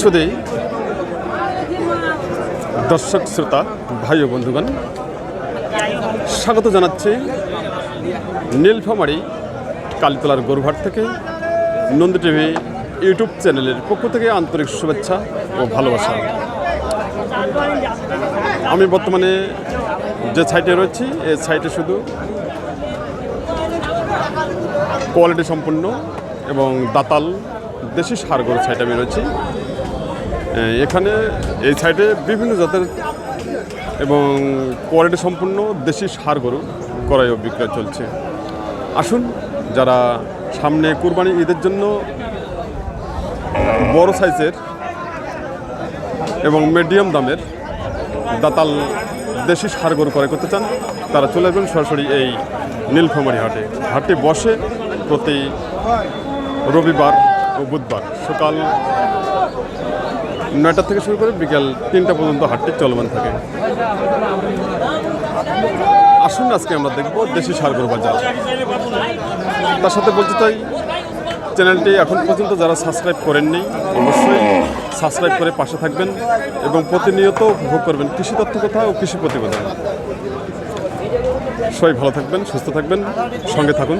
শুধুই দর্শক শ্রোতা ভাই ও বন্ধুগণ স্বাগত জানাচ্ছি নীলফামারি কালীতলার গরুঘাট থেকে নন্দী টিভি ইউটিউব চ্যানেলের পক্ষ থেকে আন্তরিক শুভেচ্ছা ও ভালোবাসা। আমি বর্তমানে যে সাইটে রয়েছি এই সাইটে শুধু কোয়ালিটি সম্পন্ন এবং দাতাল দেশি সার গরু সাইট আমি রয়েছি। এ, এখানে এই সাইডে বিভিন্ন জাতের এবং কোয়ালিটি সম্পন্ন দেশি সার গরু, ক্রয় ও বিক্রয় চলছে। আসুন, যারা সামনে কুরবানি ঈদের জন্য বড় সাইজের এবং মিডিয়াম দামের দাতাল দেশি সার গরু ক্রয় করতে চান, তারা চলে আসবেন সরাসরি এই নীলফামারি হাটে। হাটটি বসে প্রতি রবিবার ও বুধবার সকাল নয়টা থেকে শুরু করে বিকাল তিনটা পর্যন্ত হাটটি চলমান থাকে। আসুন আজকে আমরা দেখব দেশি সার গরু বাজার। তার সাথে বলতে চাই, চ্যানেলটি এখন পর্যন্ত যারা সাবস্ক্রাইব করেননি, অবশ্যই সাবস্ক্রাইব করে পাশে থাকবেন এবং প্রতিনিয়ত উপভোগ করবেন কৃষি তথ্য কথা ও কৃষি প্রতিবেদন। সবাই ভালো থাকবেন, সুস্থ থাকবেন, সঙ্গে থাকুন।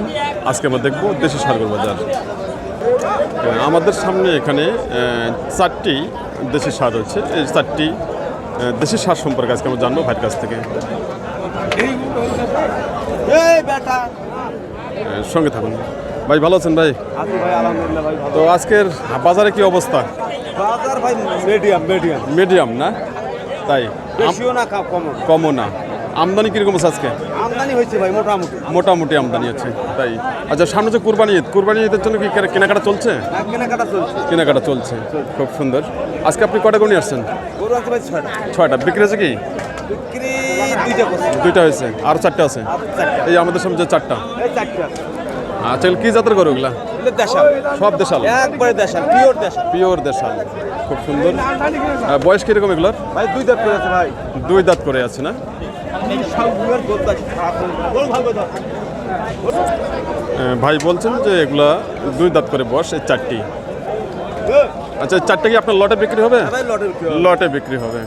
আজকে আমরা দেখব দেশি সার গরু বাজার। আমাদের সামনে এখানে চারটি দেশি সার রয়েছে। এই চারটি দেশি সার সম্পর্কে আজকে আমরা জানব ভাইয়ের কাছ থেকে। সঙ্গে থাকুন। ভাই ভালো আছেন ভাই? তো আজকের বাজারে কি অবস্থা? বাজার ভাই মিডিয়াম মিডিয়াম মিডিয়াম না? তাই। কমও না। আমদানি কীরকম আছে আজকে? আমদানি হয়েছে ভাই মোটামুটি। মোটামুটি আমদানি আছে তাই। আচ্ছা সামনে যে কুরবানি ঈদ কুরবানি ঈদের জন্য কি কেনাকাটা চলছে? কেনাকাটা চলছে। কেনাকাটা চলছে খুব সুন্দর। আজকে আপনি কটা গণি আসছেন? গরু আছে ভাই ছয়টা। ছয়টা। বিক্রি হয়েছে কি? বিক্রি দুইটা হয়েছে। আর চারটা আছে? এই আমাদের সামনে যে চারটা। আচ্ছা কি জাতের গরু এগুলা? দেশাল। সব দেশাল? একবারে দেশাল পিওর দেশাল। পিওর দেশাল খুব সুন্দর। বয়স কীরকম এগুলোর? ভাই দুই দাঁত করে আছে ভাই। দুই দাঁত করে আছে না? ভাই বলছেন যে এগুলা দুই দাঁত করে বস, এই চারটি। আচ্ছা চারটে কি আপনার লটে বিক্রি হবে। লটে বিক্রি হবে।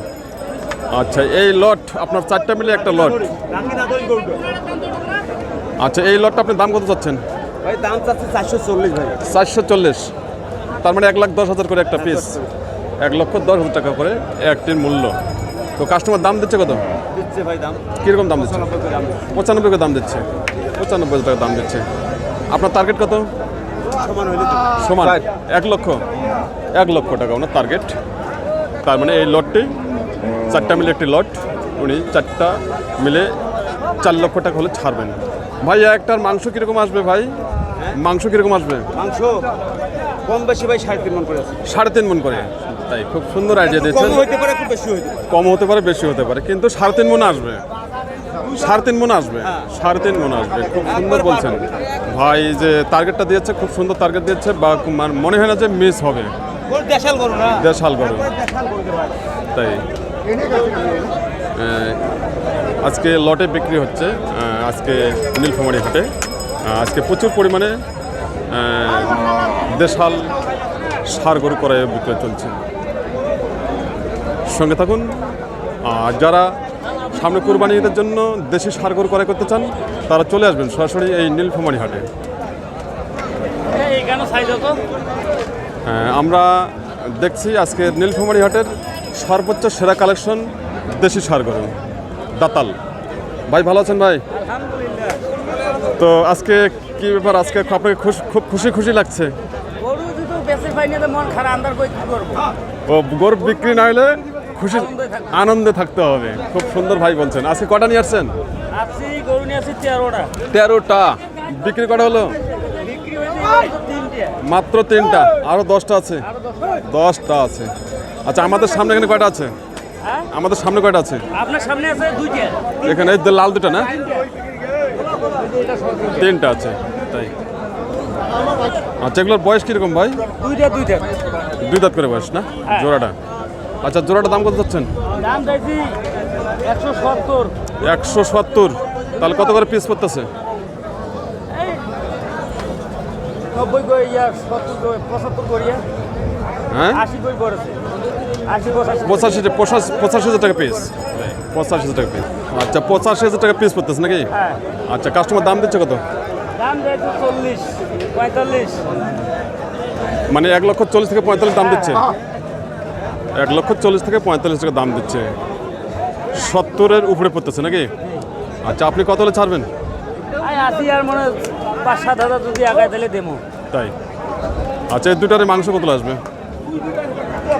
আচ্ছা এই লট, আপনার চারটা মিলে একটা লট। আচ্ছা এই লটটা আপনি দাম কত চাচ্ছেন? চারশো চল্লিশ। ভাই চারশো চল্লিশ তার মানে এক লাখ দশ হাজার করে একটা পিস এক লক্ষ দশ হাজার টাকা করে একটির মূল্য। তো কাস্টমার দাম দিচ্ছে কত? দিচ্ছে ভাই দাম? কীরকম দাম দিচ্ছে? পঁচানব্বই করে দাম দিচ্ছে। পঁচানব্বই টাকা দাম দিচ্ছে। আপনার টার্গেট কত? সমান হইলে সমান। এক লক্ষ? এক লক্ষ টাকা ওনার টার্গেট তার মানে এই লটটি চারটা মিলে একটি লট উনি চারটা মিলে চার লক্ষ টাকা হলে ছাড়বেন। ভাই একটার মাংস কীরকম আসবে ভাই? মাংস কীরকম আসবে? মাংস কম বেশি ভাই সাড়ে তিন মন করে সাড়ে তিন মন করে। তাই খুব সুন্দর আইডিয়া দিয়েছেন কম হতে পারে বেশি হতে পারে কিন্তু সাড়ে তিন মনে আসবে। সাড়ে তিন মনে আসবে সাড়ে তিন মনে আসবে খুব সুন্দর বলছেন। ভাই যে টার্গেটটা দিয়েছে খুব সুন্দর টার্গেট দিয়েছে বা মানে মনে হয় না যে মিস হবে। দেশাল গরু তাই। আজকে লটে বিক্রি হচ্ছে আজকে নীলফামারি হাটে। আজকে প্রচুর পরিমাণে দেশাল সার গরু করায় বিক্রয় চলছে। সঙ্গে থাকুন। আর যারা সামনে কুরবানি ঈদের জন্য দেশি সার গরু ক্রয় করতে চান তারা চলে আসবেন সরাসরি এই নীলফামারি হাটে। হ্যাঁ, আমরা দেখছি আজকে নীলফামারী হাটের সর্বোচ্চ সেরা কালেকশন দেশি সার গরু দাতাল। ভাই ভালো আছেন ভাই? তো আজকে কি ব্যাপার? আজকে আপনাকে খুশ- খুব খুশি খুশি লাগছে? ও গরু বিক্রি না হলে খুশি আনন্দে থাকতে হবে। খুব সুন্দর ভাই বলছেন। আজকে কটা নিয়ে আসছেন? তেরোটা। বিক্রি কটা হলো? মাত্র তিনটা। আরও দশটা আছে? দশটা আছে। আচ্ছা আমাদের সামনে এখানে কয়টা আছে? হ্যাঁ? আমাদের সামনে কয়টা আছে? আপনার সামনে আছে দুইটা। এখানে এই যে লাল দুটো না? তিনটা আছে তাই। আচ্ছা এগুলোর বয়স কীরকম ভাই? দুইটা দুইটা। দুই দাঁত করে বয়স না? হ্যাঁ। জোড়াটা। আচ্ছা জোড়াটা দাম কত যাচ্ছেন দাম চাইছি একশো সত্তর। একশো সত্তর। তাহলে কত করে পিস পড়তেছে? নব্বই করে ইয়া সত্তর করে পঁচাত্তর করিয়া হ্যাঁ? আশি কই পড়েছে? পঁচাশি। পঁচাশি হাজার টাকা পিস পঁচাশি হাজার টাকা পিস আচ্ছা পঁচাশি হাজার টাকা পিস পড়তেছে নাকি? হ্যাঁ। আচ্ছা কাস্টমার দাম দিচ্ছে কত? দাম তো চল্লিশ পঁয়তাল্লিশ। মানে এক লক্ষ চল্লিশ থেকে পঁয়তাল্লিশ দাম দিচ্ছে। এক লক্ষ চল্লিশ থেকে পঁয়তাল্লিশ টাকা দাম দিচ্ছে। সত্তরের উপরে পড়তেছে নাকি? আচ্ছা আপনি কত হলে ছাড়বেন? আমি আর মনে পাঁচ সাত হাজার যদি আগায় তাহলে দেবো। তাই? আচ্ছা এই দুটারে মাংস কত আসবে?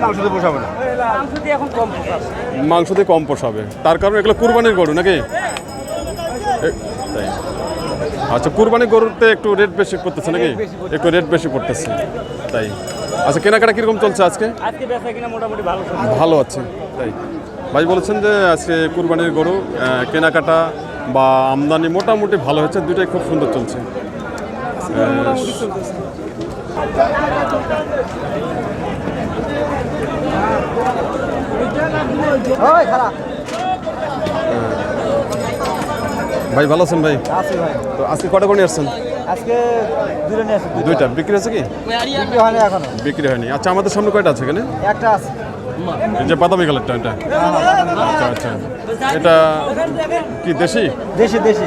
মাংস পোষাবে না পোষাচ্ছে মাংস দিয়ে কম পোষাবে। তার কারণে এগুলো কুরবানির গরু নাকি? তাই। আচ্ছা কুরবানির গরুতে একটু রেট বেশি পড়তেছে নাকি? একটু রেট বেশি পড়তেছে তাই। আচ্ছা কেনাকাটা কীরকম চলছে আজকে? আজকে বেচা কিনা মোটামুটি ভালো ভালো আছে তাই। ভাই বলেছেন যে আজকে কুরবানির গরু কেনাকাটা বা আমদানি মোটামুটি ভালো হচ্ছে দুটাই খুব সুন্দর চলছে। ভাই ভালো আছেন ভাই? আছি ভাই। তো আজকে কটা করে আসছেন? আজকে দুটো নিয়ে আসি দুইটা। বিক্রি আছে কি? বিক্রি হয়নি এখনও। বিক্রি হয়নি। আচ্ছা আমাদের সামনে কয়টা আছে এখানে? একটা আছে। এই যে বাদামি কালারটা এটা? আচ্ছা আচ্ছা। এটা কি দেশি? দেশি দেশি।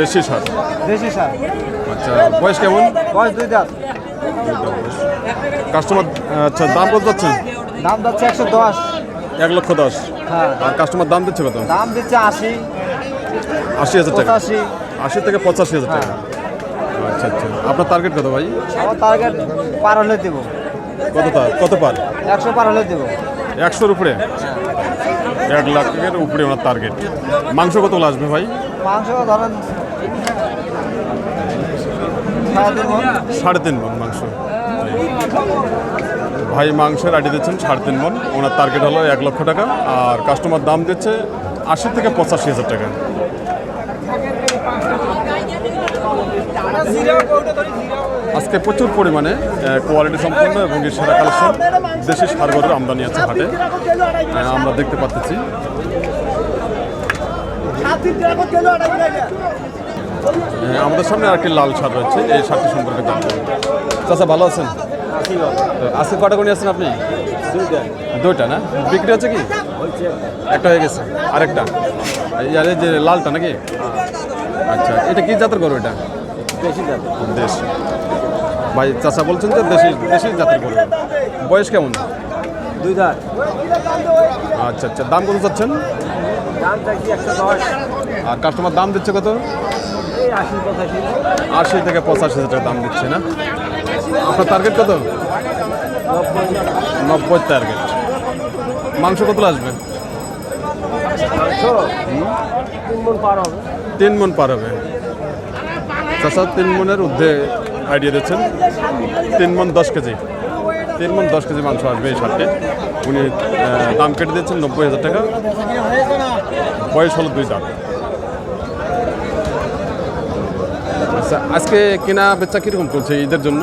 দেশি সার? দেশি সার। আচ্ছা বয়স কেমন? বয়স দুই দাঁত। কাস্টমার আচ্ছা দাম কত যাচ্ছে? দাম যাচ্ছে একশো দশ। এক লক্ষ দশ। হ্যাঁ। আর কাস্টমার দাম দিচ্ছে কত? দাম দিচ্ছে আশি। আশি হাজার টাকা। পঁচাশি। আশি থেকে পঁচাশি হাজার টাকা। আচ্ছা আচ্ছা। আপনার টার্গেট কত ভাই? আমার টার্গেট পার হলে দেবো। কত তা কত পার? একশো পার হলে দেবো। একশোর উপরে? এক লাখের উপরে ওনার টার্গেট মাংস কত আসবে ভাই? মাংস ধরেন সাড়ে তিন মণ। সাড়ে তিন মন মাংস। ভাই মাংসের আইডি দিচ্ছেন সাড়ে তিন মন। ওনার টার্গেট হলো এক লক্ষ টাকা। আর কাস্টমার দাম দিচ্ছে আশি থেকে পঁচাশি হাজার টাকা। আজকে প্রচুর পরিমাণে কোয়ালিটি সম্পন্ন এবং সেরা কালেকশন দেশি সারগরের আমদানি আছে হাটে। আমরা দেখতে পাচ্ছি। আমাদের সামনে আর একটি লাল সার রয়েছে এই সারটি সম্পর্কে জানব। চাচা ভালো আছেন? আজকে কটা করে আছেন আপনি? দুইটা। না? বিক্রি আছে কি? একটা হয়ে গেছে। আরেকটা। এই আর এই যে লালটা নাকি? আচ্ছা এটা কি জাতের গরু এটা? দেশ ভাই চাচা বলছেন যে দেশি দেশি জাতের গরু। বয়স কেমন? দুই দাঁত। আচ্ছা আচ্ছা দাম কত চাচ্ছেন? দাম চাইছি একশো দশ। আর কাস্টমার দাম দিচ্ছে কত? আশি আশি থেকে পঁচাশি হাজার টাকা দাম দিচ্ছে না? আপনার টার্গেট কত? নব্বই। টার্গেট মাংস কত আসবে? তিন মন পার হবে। তিন পার হবে চাষা তিন মনের ঊর্ধ্বে আইডিয়া দিচ্ছেন। তিন মন দশ কেজি। তিন মন দশ কেজি মাংস আসবে এই শার্টে উনি দাম কেটে দিচ্ছেন নব্বই হাজার টাকা। বয়স হলো দুই দাম আচ্ছা আজকে কেনা বেচা কীরকম চলছে ঈদের জন্য?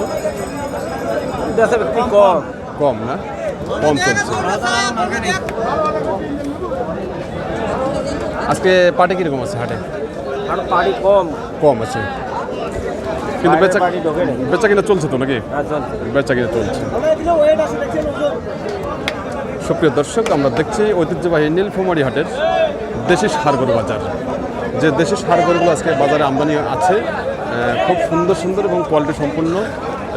কম। কম না? কম চলছে আজকে পাটে কীরকম আছে হাটে? পাড়ি কম। কম আছে। কিন্তু বেচা। বেচা কিনা চলছে তো নাকি? চলছে। বেচা কিনা চলছে। সুপ্রিয় দর্শক আমরা দেখছি ঐতিহ্যবাহী নীলফুমারি হাটের দেশি সারগরু বাজার। যে দেশি সারগরুগুলো আজকে বাজারে আমদানি আছে খুব সুন্দর সুন্দর এবং কোয়ালিটি সম্পূর্ণ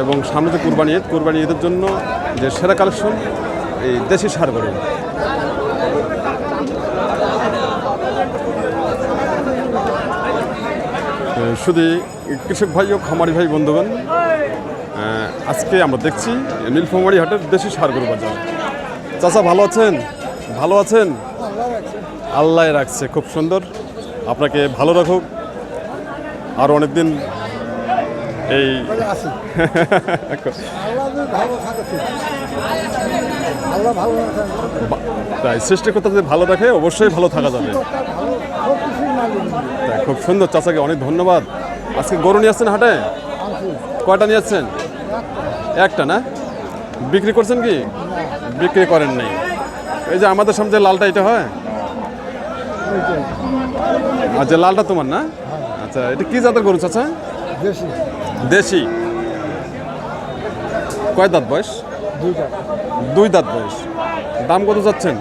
এবং সামনে যে কুরবানি ঈদ কুরবানি ঈদের জন্য যে সেরা কালেকশন এই দেশি সারগরু আহ, শুধু কৃষক ভাই ও খামারি ভাই বন্ধুগণ আজকে আমরা দেখছি নীলফামারী হাটের দেশি সারগরু বাজার। চাচা ভালো আছেন? ভালো আছেন? আল্লাহ রাখছে খুব সুন্দর। আপনাকে ভালো রাখুক। আর অনেকদিন এই বা- তাই সৃষ্টিকর্তা যদি ভালো রাখে অবশ্যই ভালো থাকা যাবে। তাই খুব সুন্দর চাচাকে অনেক ধন্যবাদ। আজকে গরু নিয়ে আসছেন হাটে? কয়টা নিয়ে আসছেন? একটা না? বিক্রি করছেন কি? বিক্রি করেন নাই। এই যে আমাদের সামনে লালটা এটা হয়? আচ্ছা লালটা তোমার না? আচ্ছা এটা কি জাতের গরু চাচা? দেশি? কয় দাঁত বয়স? দুই দাঁত বয়স। দাম কত যাচ্ছেন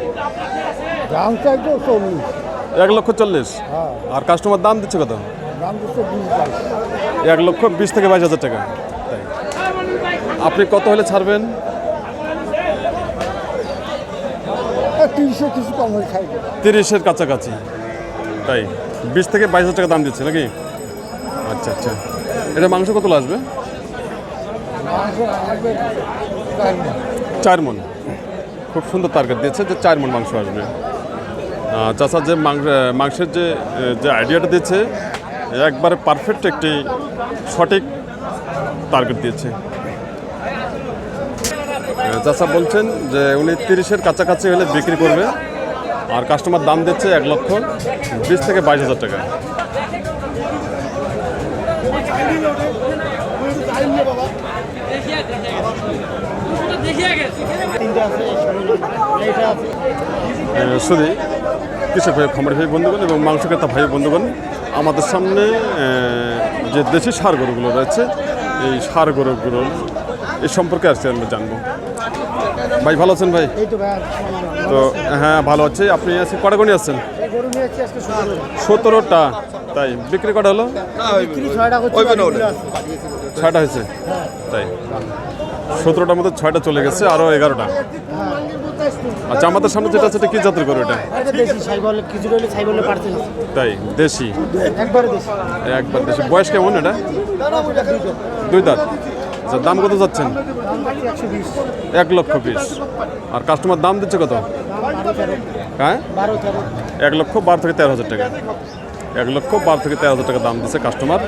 দাম চাই চল্লিশ। এক লক্ষ চল্লিশ। হ্যাঁ। আর কাস্টমার দাম দিচ্ছে কত? এক লক্ষ বিশ থেকে বাইশ হাজার টাকা। তাই। আপনি কত হলে ছাড়বেন? তিরিশের কাছাকাছি। তাই। বিশ থেকে বাইশ হাজার টাকা দাম দিচ্ছে নাকি? আচ্ছা আচ্ছা। এটা মাংস কত আসবে চার মন। খুব সুন্দর টার্গেট দিয়েছে যে চার মন মাংস আসবে। চাচা যে মাংস- মাংসের যে যে আইডিয়াটা দিয়েছে, একবারে পারফেক্ট একটি সঠিক টার্গেট দিয়েছে। চাচা বলছেন যে উনি তিরিশের কাছাকাছি হলে বিক্রি করবে, আর কাস্টমার দাম দিচ্ছে এক লক্ষ বিশ থেকে বাইশ হাজার টাকা। শুধু কৃষক ভাই খামারি ভাই বন্ধুগণ এবং মাংস ক্রেতা ভাই বন্ধুগণ আমাদের সামনে যে দেশি সার গরুগুলো রয়েছে এই সার গরুগুলো এই সম্পর্কে আজকে আমরা জানব। ভাই ভালো আছেন ভাই? তো হ্যাঁ ভালো আছে। আপনি আজকে কটা গণি আছেন সতেরোটা তাই। বিক্রি কটা হলো? ছয়টা হয়েছে? তাই। সতেরোটার মধ্যে ছয়টা চলে গেছে আরও এগারোটা। আচ্ছা আমাদের সামনে যেটা আছে এটা কি জাতের গরু এটা? তাই দেশি। একবার দেশি। বয়স কেমন এটা? দুই দাঁত। আচ্ছা দাম কত যাচ্ছেন? এক লক্ষ বিশ। আর কাস্টমার দাম দিচ্ছে কত? হ্যাঁ? এক লক্ষ বারো থেকে তেরো হাজার টাকা। এক লক্ষ বারো থেকে তেরো হাজার টাকা দাম দিচ্ছে কাস্টমার।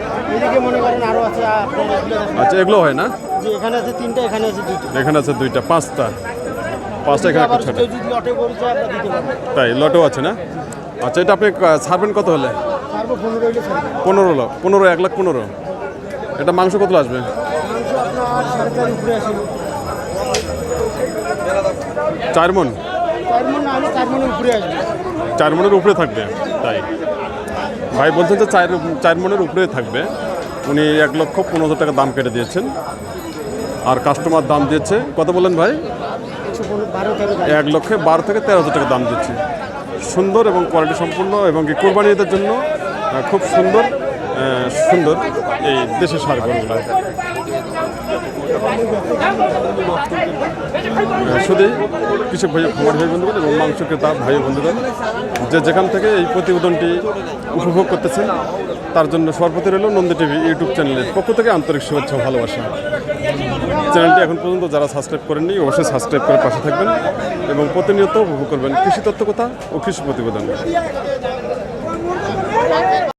আচ্ছা এগুলো হয় না? এখানে আছে তিনটা এখানে আছে দুইটা। এখানে আছে দুইটা পাঁচটা। পাঁচটা এখানে একটা ছটা তাই লটেও আছে না? আচ্ছা এটা আপনি ছাড়বেন কত হলে? পনেরো হইলে পনেরো এক লাখ পনেরো। এটা মাংস কত আসবে? চার মন চার মন না হলে চার মনের উপরে আসবে। চার মনের উপরে থাকবে তাই। ভাই বলছেন যে চার চার মনের উপরে থাকবে। উনি এক লক্ষ পনেরো হাজার টাকা দাম কেটে দিয়েছেন। আর কাস্টমার দাম দিয়েছে কত বললেন ভাই। এক লক্ষে বারো থেকে তেরো হাজার টাকা দাম দিচ্ছে। সুন্দর এবং কোয়ালিটি সম্পূর্ণ এবং কি কোরবানিদের জন্য খুব সুন্দর সুন্দর এই দেশের সার গরুগুলো। শুধু কৃষক ভাই খামার ভাই বন্ধুগণ এবং মাংস ক্রেতা ভাই বন্ধুগণ, যে যেখান থেকে এই প্রতিবেদনটি উপভোগ করতেছেন, তার জন্য সর্বতি রইল নন্দী টিভি ইউটিউব চ্যানেলের পক্ষ থেকে আন্তরিক শুভেচ্ছা ভালোবাসা। চ্যানেলটি এখন পর্যন্ত যারা সাবস্ক্রাইব করেননি, অবশ্যই সাবস্ক্রাইব করে পাশে থাকবেন এবং প্রতিনিয়ত উপভোগ করবেন কৃষি তত্ত্ব কথা ও কৃষি প্রতিবেদন।